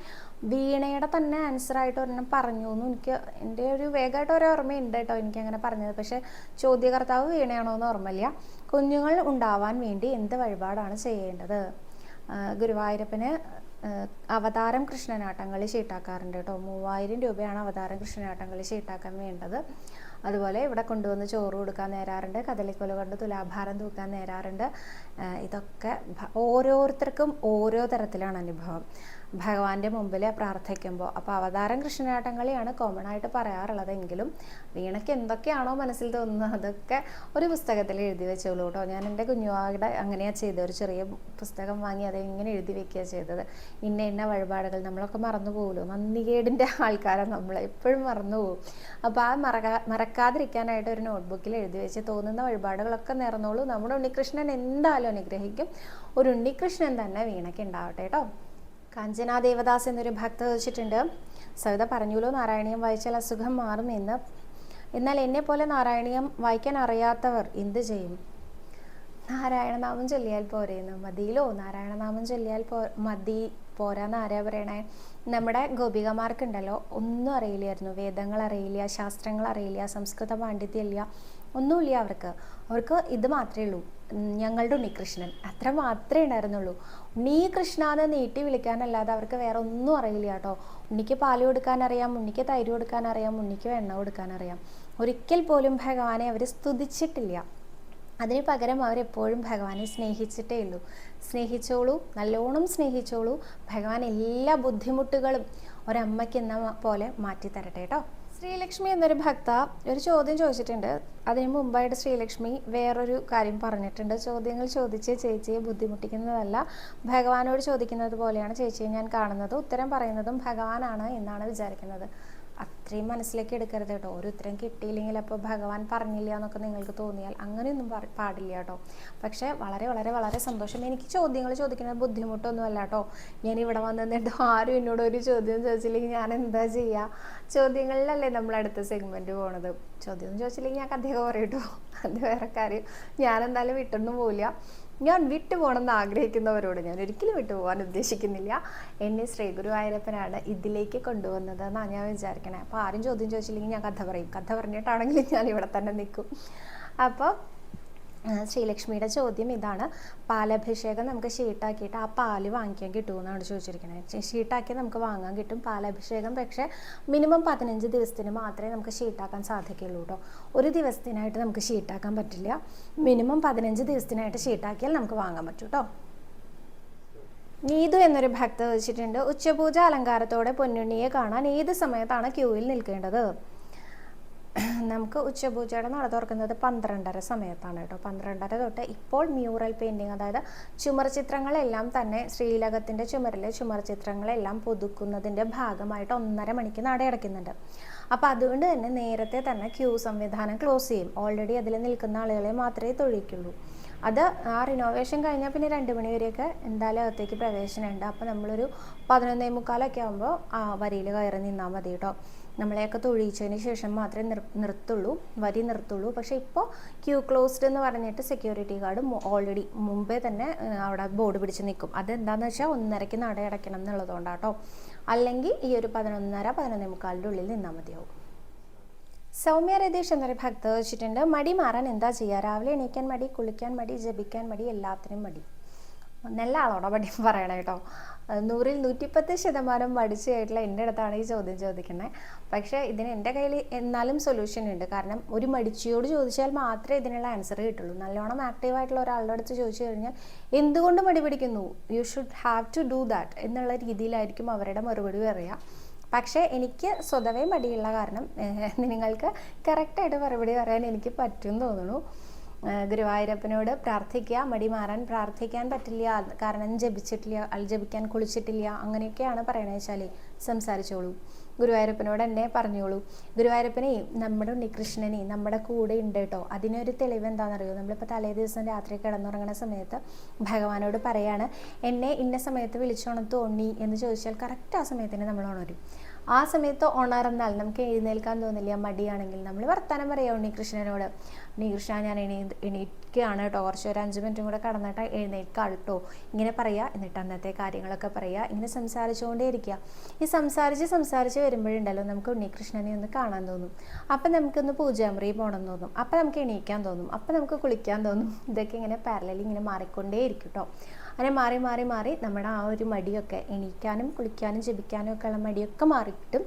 വീണയുടെ തന്നെ ആൻസർ ആയിട്ട് ഒരെണ്ണം പറഞ്ഞു എന്ന് എനിക്ക് എന്റെ ഒരു വേഗമായിട്ട് ഒരു ഓർമ്മയുണ്ട് കേട്ടോ എനിക്ക് അങ്ങനെ പറഞ്ഞത്. പക്ഷേ ചോദ്യകർത്താവ് വീണയാണോ എന്ന് ഓർമ്മയില്ല. കുഞ്ഞുങ്ങൾ ഉണ്ടാവാൻ വേണ്ടി എന്ത് വഴിപാടാണ് ചെയ്യേണ്ടത്? ഗുരുവായൂരപ്പന് അവതാരം കൃഷ്ണനാട്ടങ്ങളിൽ ചീട്ടാക്കാറുണ്ട് കേട്ടോ. മൂവായിരം രൂപയാണ് അവതാരം കൃഷ്ണനാട്ടങ്ങളിൽ ചീട്ടാക്കാൻ വേണ്ടത്. അതുപോലെ ഇവിടെ കൊണ്ടുവന്ന് ചോറ് കൊടുക്കാൻ നേരാറുണ്ട് കദളിക്കൊല കൊണ്ട് തുലാഭാരം തൂക്കാൻ നേരാറുണ്ട്. ഇതൊക്കെ ഓരോരുത്തർക്കും ഓരോ തരത്തിലാണ് അനുഭവം. ഭഗവാന്റെ മുമ്പിൽ പ്രാർത്ഥിക്കുമ്പോൾ. അപ്പോൾ അവതാരം കൃഷ്ണനാട്ടങ്ങളെയാണ് കോമൺ ആയിട്ട് പറയാറുള്ളതെങ്കിലും വീണയ്ക്ക് എന്തൊക്കെയാണോ മനസ്സിൽ തോന്നുന്നത് അതൊക്കെ ഒരു പുസ്തകത്തിൽ എഴുതി വെച്ചോളൂ കേട്ടോ. ഞാൻ എന്റെ കുഞ്ഞുവാടെ അങ്ങനെയാണ് ചെയ്തത്. ഒരു ചെറിയ പുസ്തകം വാങ്ങി അത് ഇങ്ങനെ എഴുതി വെക്കുക ചെയ്തത്. ഇന്ന ഇന്ന വഴിപാടുകൾ നമ്മളൊക്കെ മറന്നു പോകുമല്ലോ നന്ദികേടിന്റെ ആൾക്കാരെ നമ്മൾ എപ്പോഴും മറന്നു പോകും അപ്പോൾ ആ മറക്കാ മറക്കാതിരിക്കാനായിട്ട് ഒരു നോട്ട്ബുക്കിൽ എഴുതി വെച്ച് തോന്നുന്ന വഴിപാടുകളൊക്കെ നേർന്നോളൂ. നമ്മുടെ ഉണ്ണികൃഷ്ണൻ എന്തായാലും അനുഗ്രഹിക്കും. ഒരു ഉണ്ണികൃഷ്ണൻ തന്നെ വീണയ്ക്ക് ഉണ്ടാവട്ടെ കേട്ടോ. കാഞ്ചന ദേവദാസ് എന്നൊരു ഭക്ത വെച്ചിട്ടുണ്ട് സവിത പറഞ്ഞുല്ലോ നാരായണീയം വായിച്ചാൽ അസുഖം മാറും എന്ന് എന്നാൽ എന്നെ പോലെ നാരായണീയം വായിക്കാൻ അറിയാത്തവർ എന്ത് ചെയ്യും? നാരായണനാമം ചൊല്ലിയാൽ പോരേന്ന്. മതിയിലോ നാരായണനാമം ചൊല്ലിയാൽ പോ മതി. പോരാന്ന് ആരാ പറയണേ? നമ്മുടെ ഗോപികമാർക്കുണ്ടല്ലോ ഒന്നും അറിയില്ലായിരുന്നു. വേദങ്ങൾ അറിയില്ല ശാസ്ത്രങ്ങൾ അറിയില്ല സംസ്കൃത പാണ്ഡിത്യമില്ല ഒന്നുമില്ല അവർക്ക്. അവർക്ക് ഇത് മാത്രമേ ഉള്ളൂ. ഞങ്ങളുടെ ഉണ്ണികൃഷ്ണൻ. അത്ര മാത്രമേ ഉണ്ടായിരുന്നുള്ളൂ. ഉണ്ണി കൃഷ്ണ എന്ന് നീട്ടി വിളിക്കാനല്ലാതെ അവർക്ക് വേറെ ഒന്നും അറിയില്ല കേട്ടോ. ഉണ്ണിക്ക് പാൽ കൊടുക്കാൻ അറിയാം ഉണ്ണിക്ക് തൈര് കൊടുക്കാൻ അറിയാം ഉണ്ണിക്ക് വെണ്ണ കൊടുക്കാൻ അറിയാം ഒരിക്കൽ പോലും ഭഗവാനെ അവർ സ്തുതിച്ചിട്ടില്ല. അതിന് പകരം അവരെപ്പോഴും ഭഗവാനെ സ്നേഹിച്ചിട്ടേ ഉള്ളൂ. സ്നേഹിച്ചോളൂ നല്ലോണം സ്നേഹിച്ചോളൂ. ഭഗവാൻ എല്ലാ ബുദ്ധിമുട്ടുകളും ഒരമ്മയ്ക്ക് എന്ന പോലെ മാറ്റി തരട്ടെ കേട്ടോ. ശ്രീലക്ഷ്മി എന്നൊരു ഭക്ത ഒരു ചോദ്യം ചോദിച്ചിട്ടുണ്ട്. അതിന് മുമ്പായിട്ട് ശ്രീലക്ഷ്മി വേറൊരു കാര്യം പറഞ്ഞിട്ടുണ്ട്. ചോദ്യങ്ങൾ ചോദിച്ച് ചേച്ചിയെ ബുദ്ധിമുട്ടിക്കുന്നതല്ല ഭഗവാനോട് ചോദിക്കുന്നത് പോലെയാണ് ചേച്ചിയെ ഞാൻ കാണുന്നത്. ഉത്തരം പറയുന്നതും ഭഗവാനാണ് എന്നാണ് വിചാരിക്കുന്നത്. അത്രയും മനസ്സിലേക്ക് എടുക്കരുത് കേട്ടോ. ഒരു ഉത്തരം കിട്ടിയില്ലെങ്കിൽ അപ്പോൾ ഭഗവാൻ പറഞ്ഞില്ല എന്നൊക്കെ നിങ്ങൾക്ക് തോന്നിയാൽ അങ്ങനെയൊന്നും പാടില്ല കേട്ടോ. പക്ഷേ വളരെ വളരെ വളരെ സന്തോഷം. എനിക്ക് ചോദ്യങ്ങൾ ചോദിക്കുന്നത് ബുദ്ധിമുട്ടൊന്നുമല്ല കേട്ടോ. ഞാൻ ഇവിടെ വന്നിട്ട് ആരും എന്നോട് ഒരു ചോദ്യം ചോദിച്ചില്ലെങ്കിൽ ഞാൻ എന്താ ചെയ്യുക ചോദ്യങ്ങളിലല്ലേ നമ്മൾ അടുത്ത സെഗ്മെന്റ് പോണത്. ചോദ്യം ചോദിച്ചില്ലെങ്കിൽ ഞാൻ കഥയൊക്കെ പറയും അത് വേറെ കാര്യം. ഞാൻ എന്തായാലും വിട്ടൊന്നും പോവില്ല. ഞാൻ വിട്ടു പോകണമെന്ന് ആഗ്രഹിക്കുന്നവരോട് ഞാൻ ഒരിക്കലും വിട്ടുപോകാൻ ഉദ്ദേശിക്കുന്നില്ല. എന്നെ ശ്രീഗുരു ഗുരുവായൂരപ്പനാണ് ഇതിലേക്ക് കൊണ്ടുവന്നത് എന്നാണ് ഞാൻ വിചാരിക്കണേ. അപ്പോൾ ആരും ചോദ്യം ചോദിച്ചില്ലെങ്കിൽ ഞാൻ കഥ പറയും. കഥ പറഞ്ഞിട്ടാണെങ്കിലും ഞാൻ ഇവിടെ തന്നെ നിൽക്കും. അപ്പോൾ ശ്രീലക്ഷ്മിയുടെ ചോദ്യം ഇതാണ്. പാലഭിഷേകം നമുക്ക് ഷീട്ടാക്കിയിട്ട് ആ പാൽ വാങ്ങിക്കാൻ കിട്ടുമെന്നാണ് ചോദിച്ചിരിക്കുന്നത്. ഷീട്ടാക്കി നമുക്ക് വാങ്ങാൻ കിട്ടും പാലഭിഷേകം. പക്ഷേ മിനിമം പതിനഞ്ച് ദിവസത്തിന് മാത്രമേ നമുക്ക് ഷീട്ടാക്കാൻ സാധിക്കുള്ളൂ കേട്ടോ. ഒരു ദിവസത്തിനായിട്ട് നമുക്ക് ഷീട്ടാക്കാൻ പറ്റില്ല. മിനിമം പതിനഞ്ച് ദിവസത്തിനായിട്ട് ഷീട്ടാക്കിയാൽ നമുക്ക് വാങ്ങാൻ പറ്റും കേട്ടോ. നീതു എന്നൊരു ഭക്ത വെച്ചിട്ടുണ്ട് ഉച്ചപൂജ അലങ്കാരത്തോടെ പൊന്നുണ്ണിയെ കാണാൻ ഏത് സമയത്താണ് ക്യൂവിൽ നിൽക്കേണ്ടത്? നമുക്ക് ഉച്ചപൂജയുടെ നട തുറക്കുന്നത് പന്ത്രണ്ടര സമയത്താണ് കേട്ടോ. പന്ത്രണ്ടര തൊട്ട് ഇപ്പോൾ മ്യൂറൽ പെയിന്റിങ് അതായത് ചുമർ ചിത്രങ്ങളെല്ലാം തന്നെ ശ്രീലകത്തിന്റെ ചുമരിലെ ചുമർ ചിത്രങ്ങളെല്ലാം പുതുക്കുന്നതിന്റെ ഭാഗമായിട്ട് ഒന്നര മണിക്ക് നട അടയ്ക്കുന്നുണ്ട്. അപ്പോൾ അതുകൊണ്ട് തന്നെ നേരത്തെ തന്നെ ക്യൂ സംവിധാനം ക്ലോസ് ചെയ്യും. ഓൾറെഡി അതിൽ നിൽക്കുന്ന ആളുകളെ മാത്രമേ തൊഴിക്കുള്ളൂ. അത് ആ റിനോവേഷൻ കഴിഞ്ഞാൽ പിന്നെ രണ്ട് മണി വരെയൊക്കെ എന്തായാലും അകത്തേക്ക് പ്രവേശനമുണ്ട്. അപ്പോൾ നമ്മളൊരു പതിനൊന്നേ മുക്കാലൊക്കെ ആകുമ്പോൾ ആ വരിയിൽ കയറി നിന്നാൽ മതി കേട്ടോ. നമ്മളെയൊക്കെ തൊഴിച്ചതിന് ശേഷം മാത്രമേ നിർ നിർത്തുള്ളൂ വരി നിർത്തുള്ളൂ. പക്ഷേ ഇപ്പോൾ ക്യൂ ക്ലോസ്ഡ് എന്ന് പറഞ്ഞിട്ട് സെക്യൂരിറ്റി ഗാർഡ് ഓൾറെഡി മുമ്പേ തന്നെ അവിടെ ബോർഡ് പിടിച്ച് നിൽക്കും അതെന്താണെന്ന് വെച്ചാൽ ഒന്നരയ്ക്ക് നട അടയ്ക്കണം എന്നുള്ളതുകൊണ്ടാട്ടോ. അല്ലെങ്കിൽ ഈ ഒരു പതിനൊന്നര പതിനൊന്നേ മുക്കാലിന്റെ ഉള്ളിൽ നിന്നാൽ മതിയാവും. സൗമ്യ രതീഷ് എന്നൊരു ഭക്ത വെച്ചിട്ടുണ്ട് മടി മാറാൻ എന്താ ചെയ്യുക രാവിലെ എണീക്കാൻ മടി കുളിക്കാൻ മടി ജപിക്കാൻ മടി എല്ലാത്തിനും മടി. നല്ല ആളോടെ പടി പറയണം കേട്ടോ നൂറിൽ നൂറ്റിപ്പത്ത് ശതമാനം മടിച്ചു ആയിട്ടുള്ള എന്റെ അടുത്താണ് ഈ ചോദ്യം ചോദിക്കുന്നത്. പക്ഷേ ഇതിന് എന്റെ കയ്യിൽ എന്നാലും സൊല്യൂഷൻ ഉണ്ട്. കാരണം ഒരു മടിച്ചിയോട് ചോദിച്ചാൽ മാത്രമേ ഇതിനുള്ള ആൻസർ കിട്ടുള്ളൂ. നല്ലോണം ആക്റ്റീവ് ആയിട്ടുള്ള ഒരാളുടെ അടുത്ത് ചോദിച്ചു കഴിഞ്ഞാൽ എന്തുകൊണ്ട് മടി പിടിക്കുന്നു? You should have to do that എന്നുള്ള രീതിയിലായിരിക്കും അവരുടെ മറുപടി പറയുക. പക്ഷേ എനിക്ക് സ്വതവേ മടിയുള്ള കാരണം നിങ്ങൾക്ക് കറക്റ്റായിട്ട് മറുപടി പറയാൻ എനിക്ക് പറ്റും തോന്നുന്നു. ഗുരുവായൂരപ്പനോട് പ്രാർത്ഥിക്കുക മടി മാറാൻ പ്രാർത്ഥിക്കാൻ പറ്റില്ല കാരണം ജപിച്ചിട്ടില്ല അൽ ജപിക്കാൻ കുളിച്ചിട്ടില്ല അങ്ങനെയൊക്കെയാണ് പറയണത് വെച്ചാൽ സംസാരിച്ചോളൂ. ഗുരുവായൂരപ്പനോട് എന്നെ പറഞ്ഞോളൂ. ഗുരുവായൂരപ്പനെ നമ്മുടെ ഉണ്ണികൃഷ്ണനെ നമ്മുടെ കൂടെ ഉണ്ട് കേട്ടോ. അതിനൊരു തെളിവ് എന്താണെന്നറിയോ? നമ്മളിപ്പോൾ തലേ ദിവസം രാത്രി കിടന്നുറങ്ങുന്ന സമയത്ത് ഭഗവാനോട് പറയാണ് എന്നെ ഇന്ന സമയത്ത് വിളിച്ചുണർത്തു ഉണ്ണി? എന്ന് ചോദിച്ചാൽ കറക്റ്റ് ആ സമയത്തിന് നമ്മൾ ഉണരും. ആ സമയത്ത് ഉണർന്നാൽ നമുക്ക് എഴുന്നേൽക്കാൻ തോന്നില്ല. മടിയാണെങ്കിൽ നമ്മൾ വർത്തമാനം പറയാം ഉണ്ണികൃഷ്ണനോട്. ഉണ്ണികൃഷ്ണ ഞാൻ എണീ എണീക്കുകയാണ് കേട്ടോ. കുറച്ച് ഒരു അഞ്ച് മിനിറ്റും കൂടെ കടന്നിട്ട് എഴുന്നേൽക്കാം കേട്ടോ ഇങ്ങനെ പറയുക എന്നിട്ട് അന്നത്തെ കാര്യങ്ങളൊക്കെ പറയുക ഇങ്ങനെ സംസാരിച്ചുകൊണ്ടേ ഇരിക്കുക ഈ സംസാരിച്ച് സംസാരിച്ച് വരുമ്പോഴുണ്ടല്ലോ നമുക്ക് ഉണ്ണികൃഷ്ണനെ ഒന്ന് കാണാൻ തോന്നും. അപ്പം നമുക്കൊന്ന് പൂജാമുറി പോകണം തോന്നും. അപ്പം നമുക്ക് എണീക്കാൻ തോന്നും. അപ്പം നമുക്ക് കുളിക്കാൻ തോന്നും. ഇതൊക്കെ ഇങ്ങനെ പാരലലി ഇങ്ങനെ മാറിക്കൊണ്ടേ ഇരിക്കും കേട്ടോ അങ്ങനെ മാറി മാറി മാറി നമ്മുടെ ആ ഒരു മടിയൊക്കെ എണീക്കാനും കുളിക്കാനും ജപിക്കാനും ഒക്കെ ഉള്ള മടിയൊക്കെ മാറിയിട്ടും.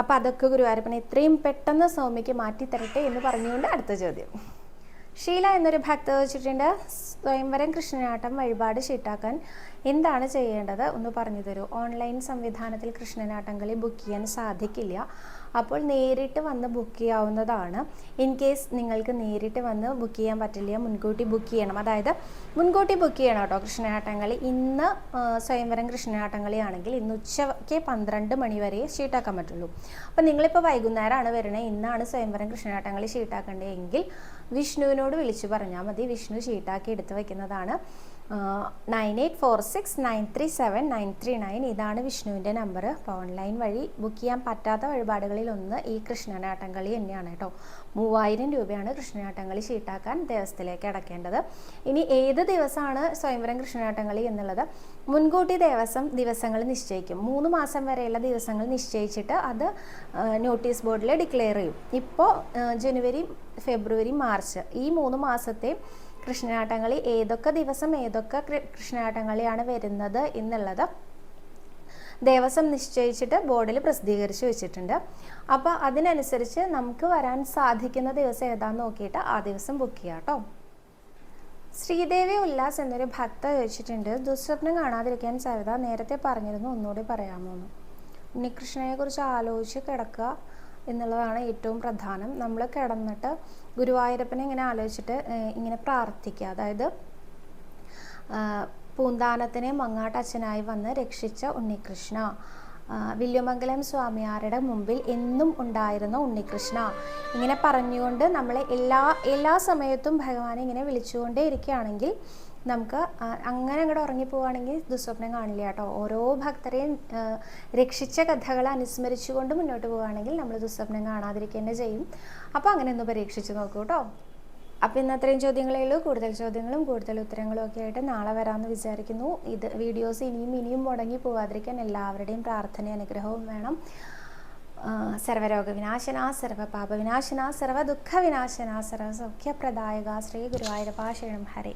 അപ്പോൾ അതൊക്കെ ഗുരുവായൂരപ്പനെ എത്രയും പെട്ടെന്ന് സൗമ്യക്ക് മാറ്റി തരട്ടെ എന്ന് പറഞ്ഞുകൊണ്ട് അടുത്ത ചോദ്യം. ഷീല എന്നൊരു ഭക്ത വെച്ചിട്ടുണ്ട്. സ്വയംവരം കൃഷ്ണനാട്ടം വഴിപാട് ഷീട്ടാക്കാൻ എന്താണ് ചെയ്യേണ്ടത്? ഒന്ന് പറഞ്ഞു തരൂ. ഓൺലൈൻ സംവിധാനത്തിൽ കൃഷ്ണനാട്ടം കളി ബുക്ക് ചെയ്യാൻ സാധിക്കില്ല. അപ്പോൾ നേരിട്ട് വന്ന് ബുക്ക് ചെയ്യാവുന്നതാണ്. ഇൻ കേസ് നിങ്ങൾക്ക് നേരിട്ട് വന്ന് ബുക്ക് ചെയ്യാൻ പറ്റില്ല മുൻകൂട്ടി ബുക്ക് ചെയ്യണം. അതായത് മുൻകൂട്ടി ബുക്ക് ചെയ്യണം കേട്ടോ കൃഷ്ണനാട്ടം കളി ഇന്ന് സ്വയംവരം കൃഷ്ണനാട്ടം കളിയാണെങ്കിൽ ഇന്ന് ഉച്ചയ്ക്ക് പന്ത്രണ്ട് മണി വരെ ഷീട്ടാക്കാൻ പറ്റുള്ളൂ. അപ്പോൾ നിങ്ങളിപ്പോൾ വൈകുന്നേരമാണ് വരണേ. ഇന്നാണ് സ്വയംവരം കൃഷ്ണനാട്ടം കളി ഷീട്ടാക്കേണ്ടതെങ്കിൽ വിഷ്ണുവിനോട് വിളിച്ചു പറഞ്ഞാൽ മതി. വിഷ്ണു ഷീട്ടാക്കി എടുത്ത് വയ്ക്കുന്നതാണ് nine eight four six nine three seven nine three nine ഇതാണ് വിഷ്ണുവിന്റെ നമ്പർ അപ്പോൾ ഓൺലൈൻ വഴി ബുക്ക് ചെയ്യാൻ പറ്റാത്ത വഴിപാടുകളിൽ ഒന്ന് ഈ കൃഷ്ണനാട്ടം കളി തന്നെയാണ് കേട്ടോ. മൂവായിരം രൂപയാണ് കൃഷ്ണനാട്ടങ്ങളി ചീട്ടാക്കാൻ ദേവസ്ഥയിലേക്ക് അടക്കേണ്ടത്. ഇനി ഏത് ദിവസമാണ് സ്വയംവരം കൃഷ്ണനാട്ടങ്ങളി എന്നുള്ളത്? മുൻകൂട്ടി ദേവസ്വം ദിവസങ്ങൾ നിശ്ചയിക്കും. മൂന്ന് മാസം വരെയുള്ള ദിവസങ്ങൾ നിശ്ചയിച്ചിട്ട് അത് നോട്ടീസ് ബോർഡിൽ ഡിക്ലെയർ ചെയ്യും. ഇപ്പോൾ ജനുവരി ഫെബ്രുവരി മാർച്ച് ഈ മൂന്ന് മാസത്തെ കൃഷ്ണനാട്ടങ്ങളി ഏതൊക്കെ ദിവസം ഏതൊക്കെ കൃഷ്ണനാട്ടങ്ങളിയാണ് വരുന്നത് എന്നുള്ളത് ദേവസ്വം നിശ്ചയിച്ചിട്ട് ബോർഡിൽ പ്രസിദ്ധീകരിച്ച് വെച്ചിട്ടുണ്ട്. അപ്പോൾ അതിനനുസരിച്ച് നമുക്ക് വരാൻ സാധിക്കുന്ന ദിവസം ഏതാന്ന് നോക്കിയിട്ട് ആ ദിവസം ബുക്ക് ചെയ്യാം കേട്ടോ. ശ്രീദേവി ഉല്ലാസ് എന്നൊരു ഭക്ത ചോദിച്ചിട്ടുണ്ട്. ദുസ്വപ്നം കാണാതിരിക്കാൻ സരിത നേരത്തെ പറഞ്ഞിരുന്നു ഒന്നുകൂടി പറയാമോ എന്ന്. ഉണ്ണികൃഷ്ണനെ കുറിച്ച് ആലോചിച്ച് കിടക്കുക എന്നുള്ളതാണ് ഏറ്റവും പ്രധാനം. നമ്മൾ കിടന്നിട്ട് ഗുരുവായൂരപ്പനെ ഇങ്ങനെ ആലോചിച്ചിട്ട് ഇങ്ങനെ പ്രാർത്ഥിക്കുക. അതായത് പൂന്താനത്തിനെ മങ്ങാട്ടച്ഛനായി വന്ന് രക്ഷിച്ച ഉണ്ണികൃഷ്ണ. വില്യമംഗലം സ്വാമിയാരുടെ മുമ്പിൽ എന്നും ഉണ്ടായിരുന്ന ഉണ്ണികൃഷ്ണ. ഇങ്ങനെ പറഞ്ഞുകൊണ്ട് നമ്മളെ എല്ലാ എല്ലാ സമയത്തും ഭഗവാനെ ഇങ്ങനെ വിളിച്ചുകൊണ്ടേ ഇരിക്കുകയാണെങ്കിൽ നമുക്ക് അങ്ങനെ അങ്ങോട്ട് ഉറങ്ങിപ്പോവുകയാണെങ്കിൽ ദുസ്വപ്നം കാണില്ല കേട്ടോ. ഓരോ ഭക്തരെയും രക്ഷിച്ച കഥകൾ അനുസ്മരിച്ചുകൊണ്ട് മുന്നോട്ട് പോവുകയാണെങ്കിൽ നമ്മൾ ദുസ്വപ്നം കാണാതിരിക്കുക തന്നെ ചെയ്യും. അപ്പോൾ അങ്ങനെ ഒന്ന് പരീക്ഷിച്ച് നോക്കൂ കേട്ടോ. അപ്പോൾ ഇന്ന് അത്രയും ചോദ്യങ്ങളേ ഉള്ളൂ. കൂടുതൽ ചോദ്യങ്ങളും കൂടുതൽ ഉത്തരങ്ങളും ഒക്കെ ആയിട്ട് നാളെ വരാമെന്ന് വിചാരിക്കുന്നു. ഇത് വീഡിയോസ് ഇനിയും ഇനിയും മുടങ്ങി പോവാതിരിക്കാൻ എല്ലാവരുടെയും പ്രാർത്ഥന അനുഗ്രഹവും വേണം. സർവരോഗവിനാശന സർവരോഗ വിനാശന സർവപാപ സർവ ദുഃഖ വിനാശന സർവ സൗഖ്യപ്രദായക ശ്രീ ഗുരുവായൂരപ്പ ശരണം ഹരേ.